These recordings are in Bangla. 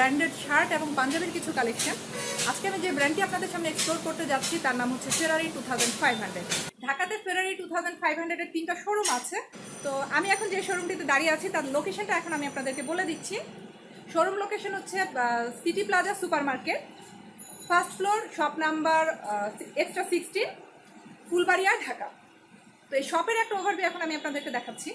ব্র্যান্ডেড শার্ট এবং পাঞ্জাবির কিছু কালেকশন আজকে আমি যে ব্র্যান্ডটি আপনাদের সামনে এক্সপ্লোর করতে যাচ্ছি, তার নাম হচ্ছে Ferrari two thousand five hundred ঢাকাতে ফেরারি টু থাউজেন্ড ফাইভ হান্ড্রেডের তিনটা শোরুম আছে। তো আমি এখন যে শোরুমটিতে দাঁড়িয়ে আছি, তার লোকেশনটা এখন আমি আপনাদেরকে বলে দিচ্ছি। শোরুম লোকেশন হচ্ছে city plaza super market first floor shop number extra sixteen Fulbaria Dhaka. তো এই শপের একটা ওভারভিউ এখন আমি আপনাদেরকে দেখাচ্ছি।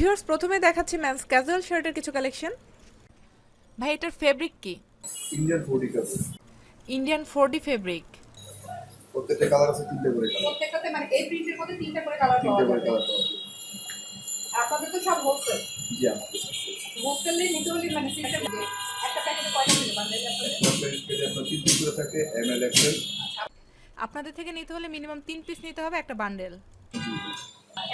ভিউয়ার্স প্রথমে দেখাচ্ছি ম্যান্স ক্যাজুয়াল শার্টের কিছু কালেকশন ভাই এটার ফেব্রিক কি? ইন্ডিয়ান ফোর্ডি কাপ ইন্ডিয়ান ফোরডি ফেব্রিক প্রত্যেকটা কালার আছে তিনটে করে কালার প্রত্যেকটাতে মানে এই প্রিন্টের মধ্যে তিনটা করে কালার তিনটে করে কালার পাওয়া যাবে আপনাদের তো সব হোলসেল জি আমাদের হোলসেলে নিতে হলে মানে সিস্টেম একটা প্যাকেটে কয়টা নিতে পারবেন আপনার তিন তিন করে থাকে এম এল এক্সেল আপনাদের থেকে নিতে হলে মিনিমাম তিন পিস নিতে হবে একটা বান্ডেল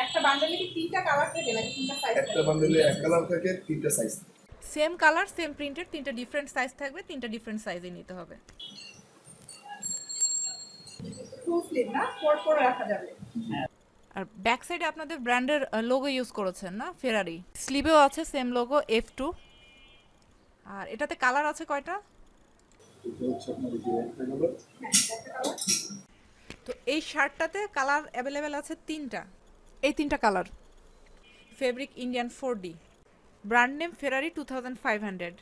একটা বান্ডেলে কি তিনটা কালার থাকে নাকি তিনটা সাইজ একটা বান্ডেলে এক কালার থাকে তিনটা সাইজ সেম কালার সেম প্রিন্টের তিনটা ডিফারেন্ট সাইজ থাকবে তিনটা ডিফারেন্ট সাইজে নিতে হবে। ফুল স্লিভ না? ফোর ফোর রাখা যাবে। আর ব্যাক সাইডে আপনাদের ব্র্যান্ডের লোগো ইউজ করেছেন না? ফেরারি স্লিভেও আছে সেম লোগো এফ টু আর এটাতে কালার আছে কয়টা? তো এই শার্টটাতে কালার অ্যাভেলেবেল আছে তিনটা। এই তিনটা colour. Fabric Indian four D. Brand name Ferrari two thousand five hundred.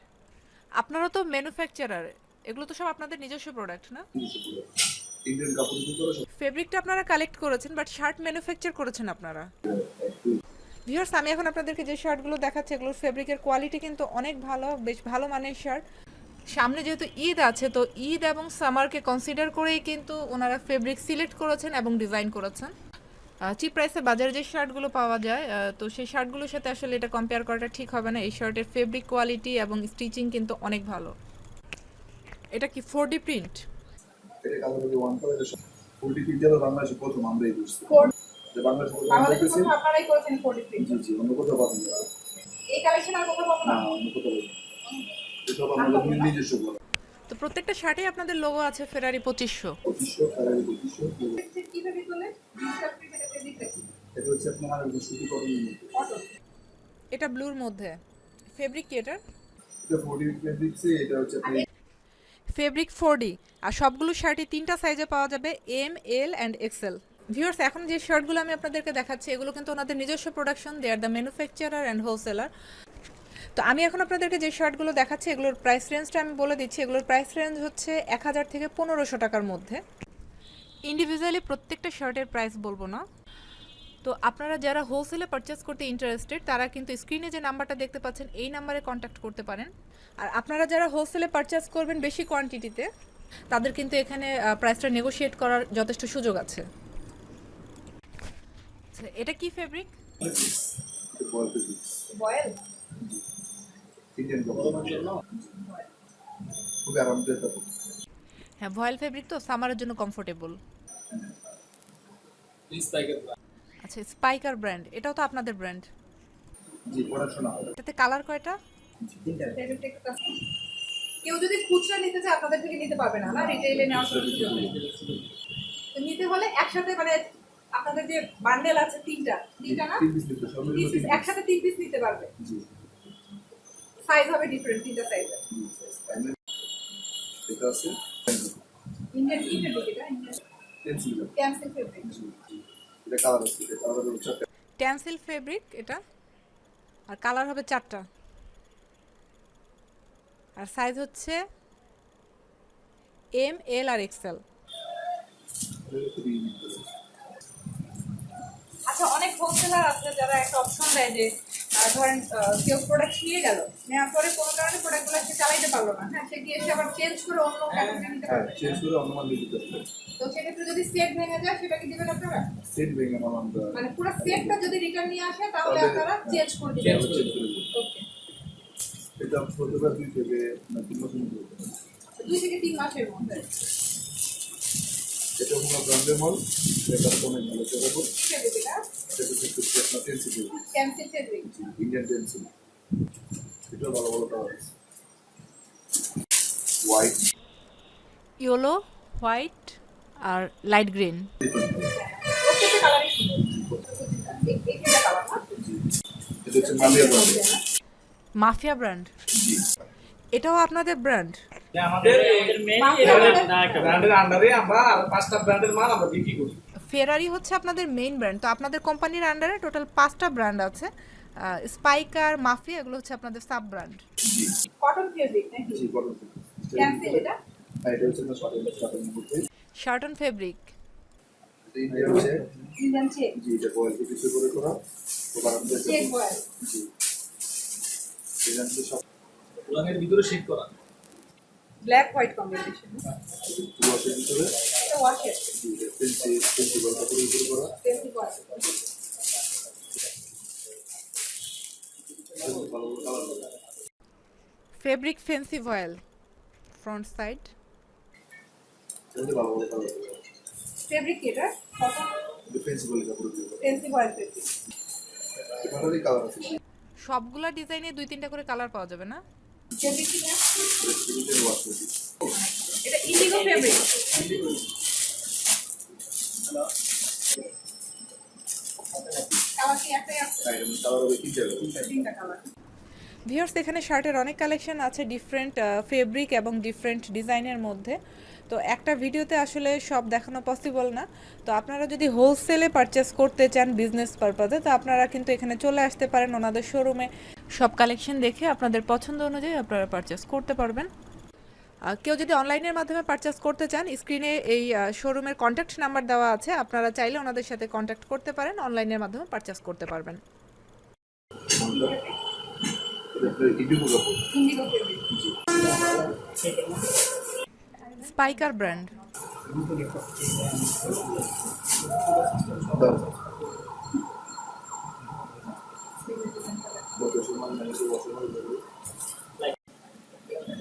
আপনারা তো ম্যানুফ্যাকচারার, এগুলো তো সব আপনাদের নিজস্ব প্রোডাক্ট না? ফেব্রিকটা আপনারা কালেক্ট করেছেন বাট শার্ট ম্যানুফ্যাকচার করেছেন আপনারা। ভিউয়ার্স আমি এখন আপনাদেরকে যে শার্টগুলো দেখাচ্ছি, এগুলোর ফেব্রিকের কোয়ালিটি কিন্তু অনেক ভালো, বেশ ভালো মানের শার্ট সামনে যেহেতু ঈদ আছে, তো ঈদ এবং সামারকে কনসিডার করেই কিন্তু ওনারা ফেব্রিক সিলেক্ট করেছেন এবং ডিজাইন করেছেন। চিপ প্রাইসে বাজারে যে শার্টগুলো পাওয়া যায় আহ, তো সেই শার্টগুলোর সাথে আসলে এটা কম্পেয়ার করাটা ঠিক হবে না। এই শার্টের ফেব্রিক কোয়ালিটি এবং স্টিচিং কিন্তু অনেক ভালো। এটা কি ফোর ডি প্রিন্ট তো প্রত্যেকটা শার্টে আপনাদের লোগো আছে ফেরারি পঁচিশশো। পঁচিশশো কালার পঁচিশশো। কীভাবে তোলে ডিজিটাল এটা হচ্ছে আপনার সুতি কটনের মধ্যে। এটা ব্লুর মধ্যে। ফেব্রিক কি এটার? এটা ফোর্টি ফেব্রিক্সে এটা হচ্ছে আপনার ফেব্রিক ফোর ডি আর সবগুলো শার্টই তিনটা সাইজে পাওয়া যাবে M L and XL viewers এখন যে শার্টগুলো আমি আপনাদেরকে দেখাচ্ছি এগুলো কিন্তু ওনাদের নিজস্ব production they are the manufacturer and wholesaler তো আমি এখন আপনাদেরকে যে শার্টগুলো দেখাচ্ছি এগুলোর প্রাইস রেঞ্জটা আমি বলে দিচ্ছি। এগুলোর প্রাইস রেঞ্জ হচ্ছে এক হাজার থেকে পনেরোশো টাকার মধ্যে। ইন্ডিভিজুয়ালি প্রত্যেকটা শার্টের প্রাইস বলব না। তো আপনারা যারা হোলসেলে পারচেস করতে ইন্টারেস্টেড তারা কিন্তু স্ক্রিনে যে নাম্বারটা দেখতে পাচ্ছেন এই নাম্বারে কন্ট্যাক্ট করতে পারেন। আর আপনারা যারা হোলসেলে পারচেস করবেন বেশি কোয়ান্টিটিতে তাদের কিন্তু এখানে প্রাইসটা নেগোশিয়েট করার যথেষ্ট সুযোগ আছে। আচ্ছা, এটা কি ফেব্রিক বয়েল খুবই আরামদায়ক হ্যাঁ ভয়েল ফেব্রিক তো সামারের জন্য কমফোর্টেবল আচ্ছা স্পাইকার ব্র্যান্ড এটাও তো আপনাদের ব্র্যান্ড জি পড়াশোনা হবে। এটাতে কালার কয়টা? কেউ যদি খুচরা নিতে চায় আপনাদের থেকে নিতে পারবে না না? রিটেইলে নেওয়ার সুযোগ নেই। তো নিতে হলে একসাথে মানে আপনাদের যে বান্ডেল আছে তিনটা। তিনটা না? একসাথে তিন পিস নিতে পারবে। জি। সাইজ হবে ডিফারেন্ট তিনটা সাইজের এটা আছে। Indian Indian pencil cancel fabric এটা কালার আছে এটা কালার হবে চারটা ট্যান্সিল ফেব্রিক এটা আর কালার হবে চারটা। আর সাইজ হচ্ছে এম এল আর এক্সেল আচ্ছা অনেক হোলসেলার আছে যারা একটা অপশন দেয় যে ধরেন কেউ প্রোডাক্ট নিয়ে গেল নেওয়ার পরে কোনো কারণে প্রোডাক্টগুলো সে চালাইতে পারল না। হ্যাঁ সে গিয়ে এসে আবার চেঞ্জ করে অন্য ক্যাটাগরি নিতে হ্যাঁ পারবে চেঞ্জ করে তো সেক্ষেত্রে যদি সেট ভেঙে যায় সেটা কি দিবেন আপনারা? সেট ভেঙে আমার আমরা। মানে পুরো সেটটা যদি রিটার্ন নিয়ে আসে তাহলে আপনারা চেঞ্জ করে দিবেন। চেঞ্জ করে দেবো ওকে এটা দুই থেকে না তিন মাসের মধ্যে দুই থেকে তিন মাসের মধ্যে। এটা কোনো ব্র্যান্ডের মাল এটা কোনো ভালো হচ্ছে আপনার tencel cancel fabric Indian tencel এটা ভালো ভালো হোয়াইট ইয়েলো হোয়াইট আর লাইট গ্রিন মাফিয়া ব্র্যান্ড এটাও আপনাদের ব্র্যান্ড আমাদের আমাদের main মাফিয়া এটা ব্র্যান্ড- না একটা ব্র্যান্ডের আন্ডারে আমরা আর পাঁচটা ব্র্যান্ডের মাল আমরা বিক্রি করি। ফেরারি হচ্ছে আপনাদের মেইন ব্র্যান্ড তো আপনাদের কোম্পানির আন্ডারে টোটাল পাঁচটা ব্র্যান্ড আছে। স্পাইকার মাফিয়া এগুলো হচ্ছে আপনাদের সাব ব্র্যান্ড কটন ফেব্রিক নাকি? জি কটন ক্যান্সেল এটা? এটা হচ্ছে না শর্টের শর্টের মধ্যে শার্টন ফেব্রিক এটা ইন্ডিয়ান হচ্ছে ইন্ডিয়ান চেক জি এটা কোয়ালিটি কিছু করে করা। তো বারান্দা চেক বয়েল। জি। এটা হচ্ছে সব। উলানের ভিতরে শেড করা। Black white combination. ওয়াশের ভিতরে। এটা ওয়াশের জি এটা পেন্সি পেন্সি করে কাপড়ের করা পেন্সি বয়েল এটা ভালো ভালো কালার হবে fabric fancy voile front side ভালো ভালো ফেব্রিক এটা পেন্সি বলে কালার আছে। সবগুলা ডিজাইনে দুই তিনটা করে কালার পাওয়া যাবে না? এটা ওয়াশ করে দিচ্ছি। এটা ইন্ডিগো ফেব্রিক কালার কি একটাই আছে? কালার হবে তিনটা তিনটা কালার ভিউয়ার্স এখানে শার্টের অনেক কালেকশন আছে ডিফারেন্ট ফেব্রিক এবং ডিফারেন্ট ডিজাইনের মধ্যে। তো একটা ভিডিওতে আসলে সব দেখানো পসিবল না। তো আপনারা যদি হোলসেলে পারচেস করতে চান বিজনেস পারপাসে তো আপনারা কিন্তু এখানে চলে আসতে পারেন ওনাদের শোরুমে সব কালেকশন দেখে আপনাদের পছন্দ অনুযায়ী আপনারা পারচেস করতে পারবেন। কেউ যদি অনলাইনের মাধ্যমে পারচেস করতে চান স্ক্রিনে এই শোরুমের কন্ট্যাক্ট নাম্বার দেওয়া আছে। আপনারা চাইলে ওনাদের সাথে কন্ট্যাক্ট করতে পারেন অনলাইনের মাধ্যমে পারচেস করতে পারবেন। জি। স্পাইকার ব্র্যান্ড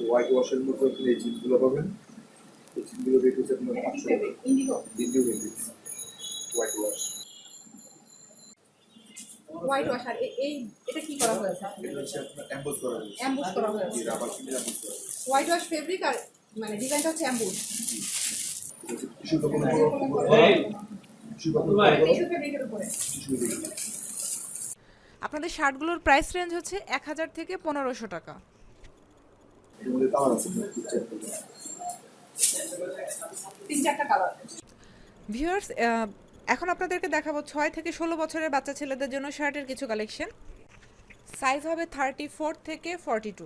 হোয়াইট ওয়াশের মধ্যে আপনি এই জিনিসগুলো পাবেন। এই জিনিসগুলো রেট হচ্ছে আপনার পাঁচশো ইন্ডিও বেবিস হোয়াইট ওয়াশ হোয়াইট ওয়াশ আর এই এটা কি করা হয়েছে? এটা হচ্ছে আপনার অ্যাম্বোস করা হয়েছে। অ্যাম্বুশ করা হয়েছে। রাবার কিনে অ্যাম্বোস করা হয়েছে। হোয়াইট ওয়াশ ফেব্রিক আর মানে ডিজাইনটা হচ্ছে অ্যাম্বুশ আপনাদের শার্টগুলোর প্রাইস রেঞ্জ হচ্ছে এক হাজার থেকে পনেরোশো টাকা। ভিউয়ার্স এখন আপনাদেরকে দেখাবো ছয় থেকে ষোলো বছরের বাচ্চা ছেলেদের জন্য শার্টের কিছু কালেকশন সাইজ হবে থার্টি ফোর থেকে ফর্টি টু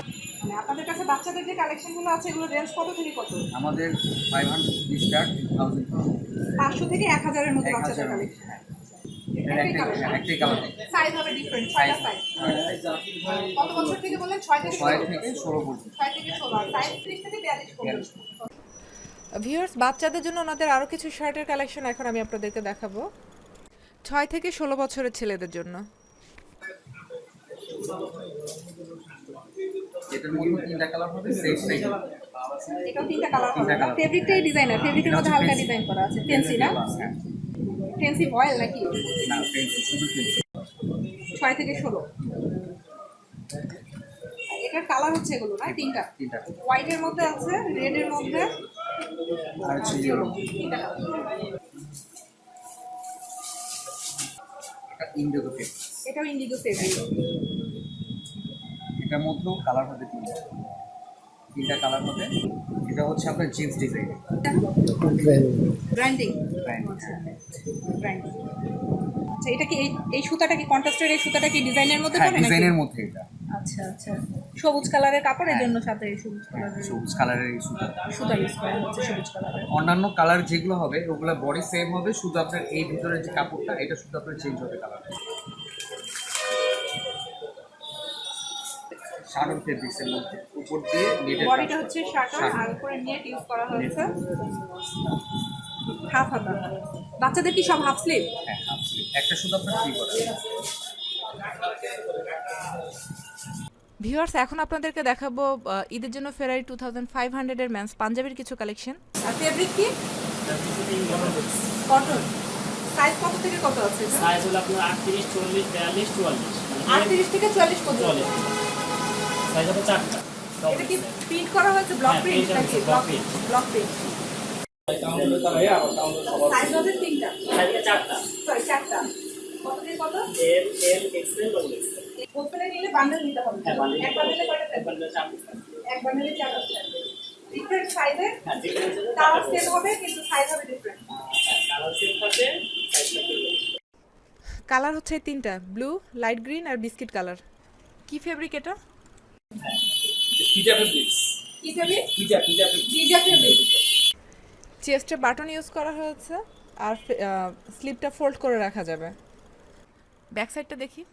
মানে আপনাদের কাছে বাচ্চাদের যে কালেকশনগুলো আছে এগুলো রেঞ্জ কত থেকে কত? আমাদের ফাইভ হান্ড্রেড স্টার্ট থাউজেন্ড পাঁচশো থেকে এক হাজারের মধ্যে বাচ্চাদের কালেকশন কত বছর থেকে বললেন? ছয় থেকে ষোলো? থেকে ষোলো পর্যন্ত। ছয় থেকে ষোলো। সাইজ ত্রিশ থেকে বিয়াল্লিশ ভিউয়ার্স বাচ্চাদের জন্য ওনাদের আরও কিছু শার্টের কালেকশন এখন আমি আপনাদেরকে দেখাবো। ছয় থেকে ষোলো বছরের ছেলেদের জন্য। এটার মধ্যে তিনটা কালার হবে সেট সেট এটাও তিনটা কালার হবে। ফেব্রিকটাই ডিজাইনার ফেব্রিকের মধ্যে হালকা ডিজাইন করা আছে। ফেন্সি না? ফেন্সি ভয়েল নাকি? না পেন্সিল শুধু পেন্সিল ছয় থেকে ষোলো। এটার কালার হচ্ছে এগুলো না? তিনটা। তিনটা হোয়াইটের মধ্যে আছে রেডের মধ্যে আর। তিনটা এটা ইন্ডিগো পেপ এটাও ইন্ডিগো ফেব্রিক এটার মধ্যেও কালার হবে তিনটা। তিনটা কালার হবে এটা হচ্ছে আপনার জিন্স ডিজাইন ব্র্যান্ডিং ব্র্যান্ডিং আচ্ছা এটা কি এই সুতাটা কি কন্ট্রাস্টের এই সুতাটা কি ডিজাইনের মধ্যে হ্যাঁ পড়ে নাকি? ডিজাইনের মধ্যে এটা। আচ্ছা আচ্ছা। সবুজ কালারের কাপড়ের হ্যাঁ। জন্য সাথে এই সবুজ কালারের সবুজ কালারের এই সুতা। সুতা ইউজ করা হচ্ছে সবুজ কালারের। অন্যান্য কালার যেগুলো হবে ওগুলো বডি সেম হবে শুধু আপনার এই ভিতরে যে কাপড়টা এটা শুধু আপনার চেঞ্জ হবে কালার ফেব্রিক্সের মধ্যে। উপর দিয়ে নেটের বডিটা হচ্ছে শার্টন আর উপরে নেট ইউজ করা হয়েছে। হাফ হাতা। বাচ্চাদের কি সব হাফ স্লিভ হ্যাঁ half sleeve। একটা শুধু আপনার থ্রি করা ভিউয়ার্স এখন আপনাদেরকে দেখাবো আহ, ঈদের জন্য ফেরারি টু থাউজেন্ড ফাইভ হান্ড্রেডের ম্যান্স পাঞ্জাবির কিছু কালেকশন আর ফেব্রিক কি? কটন সাইজ কত থেকে কত আছে? সাইজ হলো আপনার আটত্রিশ চল্লিশ বিয়াল্লিশ চুয়াল্লিশ। আটত্রিশ থেকে চুয়াল্লিশ পর্যন্ত। সাইজ হবে চারটা। এটা কি প্রিন্ট করা হয়েছে? ব্লক হ্যাঁ, প্রিন্ট নাকি। ব্লক প্রিন্ট সাইজ হবে তিনটা। সাইজ চারটা। সরি চারটা। কত থেকে কত? L L XL double XL হোলসেলে নিলে বান্ডেল নিতে হবে। হ্যাঁ বান্ডিল এক বান্ডেলে কয়টা থাকবে? বান্ডিল চার এক বান্ডেলে চারটা ডিফারেন্ট সাইজে ডিফারেন্স হলো তাও চারটা সেম হবে কিন্তু সাইজ হবে ডিফারেন্ট কালার সেম থাকে কালার হচ্ছে তিনটা ব্লু লাইট গ্রিন আর বিস্কিট কালার কি ফেব্রিক এটা? ফেব্রিক্স কি ফেব্রিক ফেব্রিক চেস্টে বাটন ইউজ করা হয়েছে আর স্লিপটা ফোল্ড করে রাখা যাবে। ব্যাক সাইডটা দেখি।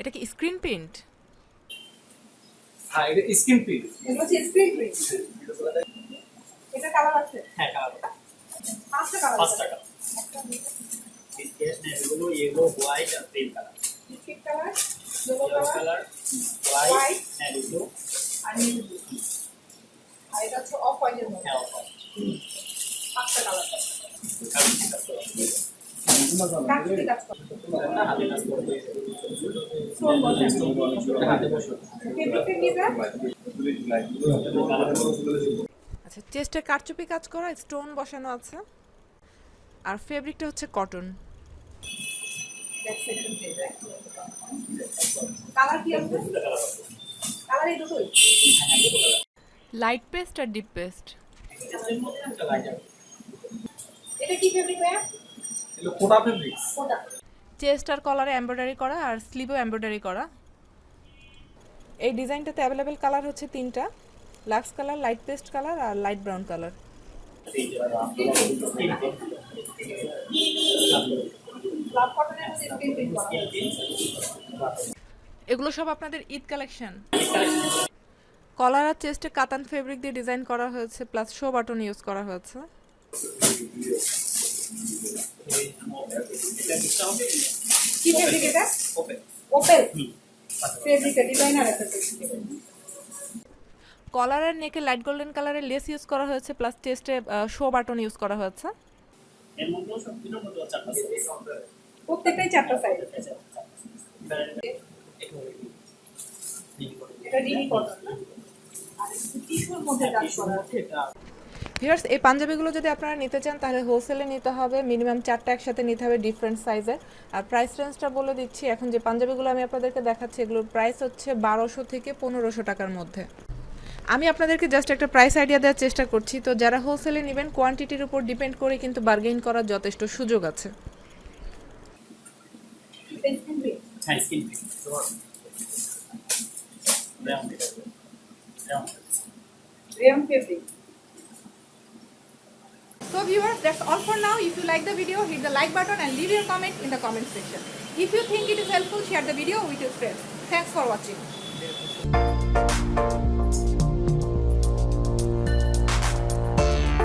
এটা কি স্ক্রিন প্রিন্ট হ্যাঁ এটা প্রিন্ট হচ্ছে স্ক্রিন প্রিন্ট এটা কালার আছে? হ্যাঁ কালার পাঁচটা কালার পাঁচ আছে। টাকা বিস্কেট এগুলো ইয়েলো হোয়াইট আর pink colour biscuit colour yellow yellow colour white হ্যাঁ ব্লু আর নীল ব্লু আর এটা হচ্ছে অফ হোয়াইটের মধ্যে। হ্যাঁ পাঁচটা কালার আচ্ছা চেস্টে কারচুপি কাজ করা স্টোন বসানো আছে। আর ফেব্রিকটা হচ্ছে কটন লাইট পেস্ট আর ডিপ পেস্ট এটা কি ফেব্রিক ভাইয়া? এগুলো কোটা ফেব্রিক্স ওটা চেস্ট আর কলারে এমব্রয়ডারি করা আর স্লিভও এমব্রয়ডারি করা। এই ডিজাইনটাতে অ্যাভেলেবেল কালার হচ্ছে তিনটা। Lux colour light paste colour আর লাইট ব্রাউন কালার এগুলো সব আপনাদের ঈদ কালেকশন? কলার আর চেস্টে কাতান ফেব্রিক দিয়ে ডিজাইন করা হয়েছে প্লাস শো বাটন ইউজ করা হয়েছে। কি ফেব্রিক এটা? ওপেল ফেব্রিক ডিজাইনার একটা কলার আর নেকে লাইট গোল্ডেন কালারের লেস ইউজ করা হয়েছে প্লাস চেস্টে শো বাটন ইউজ করা হয়েছে। এর মধ্যেও সব কিছুর মধ্যে প্রত্যেকটাই চারটা সাইজ এটা আছে। ভিউয়ার্স এই পাঞ্জাবিগুলো যদি আপনারা নিতে চান, তাহলে হোলসেলে নিতে হবে। মিনিমাম চারটা একসাথে নিতে হবে ডিফারেন্ট সাইজের আর প্রাইস রেঞ্জটা বলে দিচ্ছি, এখন যে পাঞ্জাবিগুলো আমি আপনাদেরকে দেখাচ্ছি, এগুলোর প্রাইস হচ্ছে বারোশো থেকে পনেরোশো টাকার মধ্যে। আমি আপনাদেরকে জাস্ট একটা প্রাইস আইডিয়া দেওয়ার চেষ্টা করছি। তো যারা হোলসেলে নেবেন কোয়ান্টিটির উপর ডিপেন্ড করে কিন্তু বার্গেইন করার যথেষ্ট সুযোগ আছে। হ্যাঁ skin. So viewers, that's all for now. If you like the video, hit the like button and leave your comment in the comment section. If you think it is helpful, share the video with your friends. Thanks for watching.